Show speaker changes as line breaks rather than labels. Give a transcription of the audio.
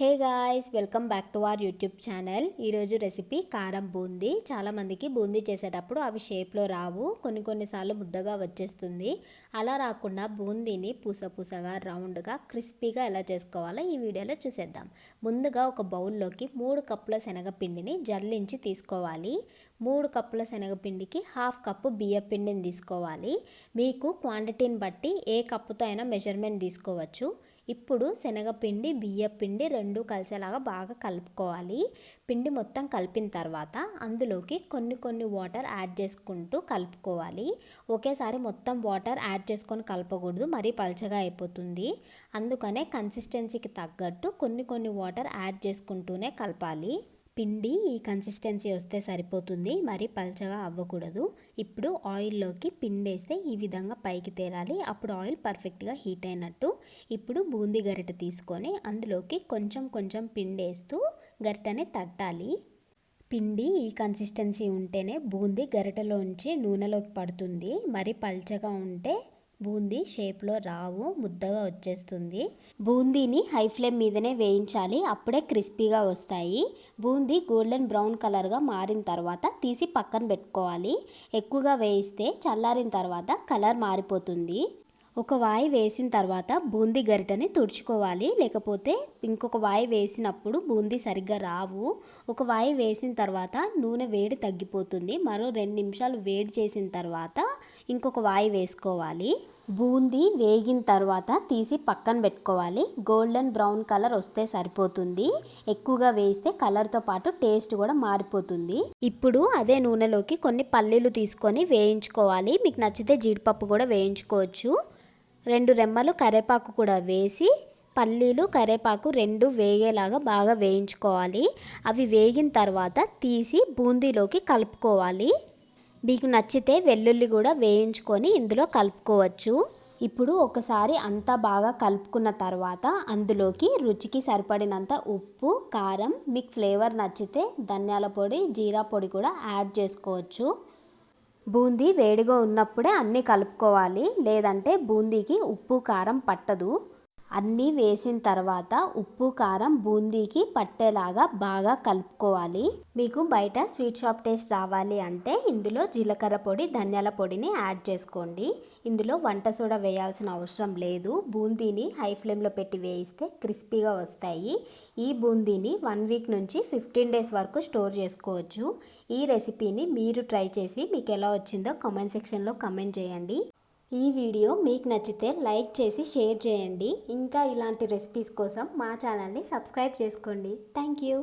Hey guys welcome back to our YouTube channel. ఈరోజు recipe కారం బూందీ. చాలామందికి బూందీ చేసేటప్పుడు అవి షేప్లో రావు. కొన్ని కొన్నిసార్లు ముద్దగా వచ్చేస్తుంది. అలా రాకుండా బూందీని పూస పూసగా రౌండ్గా క్రిస్పీగా ఎలా చేసుకోవాలో ఈ వీడియోలో చూసేద్దాం. ముందుగా ఒక బౌల్లోకి మూడు కప్పుల శనగపిండిని జల్లించి తీసుకోవాలి. మూడు కప్పుల శనగపిండికి హాఫ్ కప్పు బియ్య పిండిని తీసుకోవాలి. మీకు క్వాంటిటీని బట్టి ఏ కప్పుతో అయినా మెజర్మెంట్ తీసుకోవచ్చు. ఇప్పుడు శనగపిండి బియ్యపిండి రెండు కలిసేలాగా బాగా కలుపుకోవాలి. పిండి మొత్తం కలిపిన తర్వాత అందులోకి కొన్ని కొన్ని వాటర్ యాడ్ చేసుకుంటూ కలుపుకోవాలి. ఒకేసారి మొత్తం వాటర్ యాడ్ చేసుకొని కలపకూడదు మరీ పల్చగా అయిపోతుంది. అందుకనే కన్సిస్టెన్సీకి తగ్గట్టు కొన్ని కొన్ని వాటర్ యాడ్ చేసుకుంటూనే కలపాలి. పిండి ఈ కన్సిస్టెన్సీ వస్తే సరిపోతుంది. మరి పల్చగా అవ్వకూడదు. ఇప్పుడు ఆయిల్లోకి పిండి వేస్తే ఈ విధంగా పైకి తేలాలి. అప్పుడు ఆయిల్ పర్ఫెక్ట్గా హీట్ అయినట్టు. ఇప్పుడు బూందీ గరిట తీసుకొని అందులోకి కొంచెం కొంచెం పిండి వేస్తూ తట్టాలి. పిండి ఈ కన్సిస్టెన్సీ ఉంటేనే బూందీ గరిటలోంచి నూనెలోకి పడుతుంది. మరి పల్చగా ఉంటే బూందీ షేప్లో రావు ముద్దగా వచ్చేస్తుంది. బూందీని హై ఫ్లేమ్ మీదనే వేయించాలి. అప్పుడే క్రిస్పీగా వస్తాయి. బూందీ గోల్డెన్ బ్రౌన్ కలర్గా మారిన తర్వాత తీసి పక్కన పెట్టుకోవాలి. ఎక్కువగా వేయిస్తే చల్లారిన తర్వాత కలర్ మారిపోతుంది. ఒక వాయి వేసిన తర్వాత బూందీ గరిటని తుడుచుకోవాలి. లేకపోతే ఇంకొక వాయి వేసినప్పుడు బూందీ సరిగ్గా రావు. ఒక వాయి వేసిన తర్వాత నూనె వేడి తగ్గిపోతుంది. మరో రెండు నిమిషాలు వేడి చేసిన తర్వాత ఇంకొక వాయి వేసుకోవాలి. బూందీ వేగిన తర్వాత తీసి పక్కన పెట్టుకోవాలి. గోల్డెన్ బ్రౌన్ కలర్ వస్తే సరిపోతుంది. ఎక్కువగా వేస్తే కలర్తో పాటు టేస్ట్ కూడా మారిపోతుంది. ఇప్పుడు అదే నూనెలోకి కొన్ని పల్లీలు తీసుకొని వేయించుకోవాలి. మీకు నచ్చితే జీడిపప్పు కూడా వేయించుకోవచ్చు. రెండు రెమ్మలు కరేపాకు కూడా వేసి పల్లీలు కరేపాకు రెండు వేగేలాగా బాగా వేయించుకోవాలి. అవి వేగిన తర్వాత తీసి బూందీలోకి కలుపుకోవాలి. మీకు నచ్చితే వెల్లుల్లి కూడా వేయించుకొని ఇందులో కలుపుకోవచ్చు. ఇప్పుడు ఒకసారి అంతా బాగా కలుపుకున్న తర్వాత అందులోకి రుచికి సరిపడినంత ఉప్పు కారం మీకు ఫ్లేవర్ నచ్చితే ధనియాల పొడి జీరా పొడి కూడా యాడ్ చేసుకోవచ్చు. బూందీ వేడిగా ఉన్నప్పుడే అన్నీ కలుపుకోవాలి. లేదంటే బూందీకి ఉప్పు కారం పట్టదు. అన్నీ వేసిన తర్వాత ఉప్పు కారం బూందీకి పట్టేలాగా బాగా కలుపుకోవాలి. మీకు బయట స్వీట్ షాప్ టేస్ట్ రావాలి అంటే ఇందులో జీలకర్ర పొడి ధనియాల పొడిని యాడ్ చేసుకోండి. ఇందులో వంట సోడా వేయాల్సిన అవసరం లేదు. బూందీని హై ఫ్లేమ్లో పెట్టి వేయిస్తే క్రిస్పీగా వస్తాయి. ఈ బూందీని వన్ వీక్ నుంచి ఫిఫ్టీన్ డేస్ వరకు స్టోర్ చేసుకోవచ్చు. ఈ రెసిపీని మీరు ట్రై చేసి మీకు ఎలా వచ్చిందో కామెంట్ సెక్షన్లో కమెంట్ చేయండి. ఈ వీడియో మీకు నచ్చితే లైక్ చేసి షేర్ చేయండి. ఇంకా ఇలాంటి రెసిపీస్ కోసం మా ఛానల్ని సబ్స్క్రైబ్ చేసుకోండి. Thank you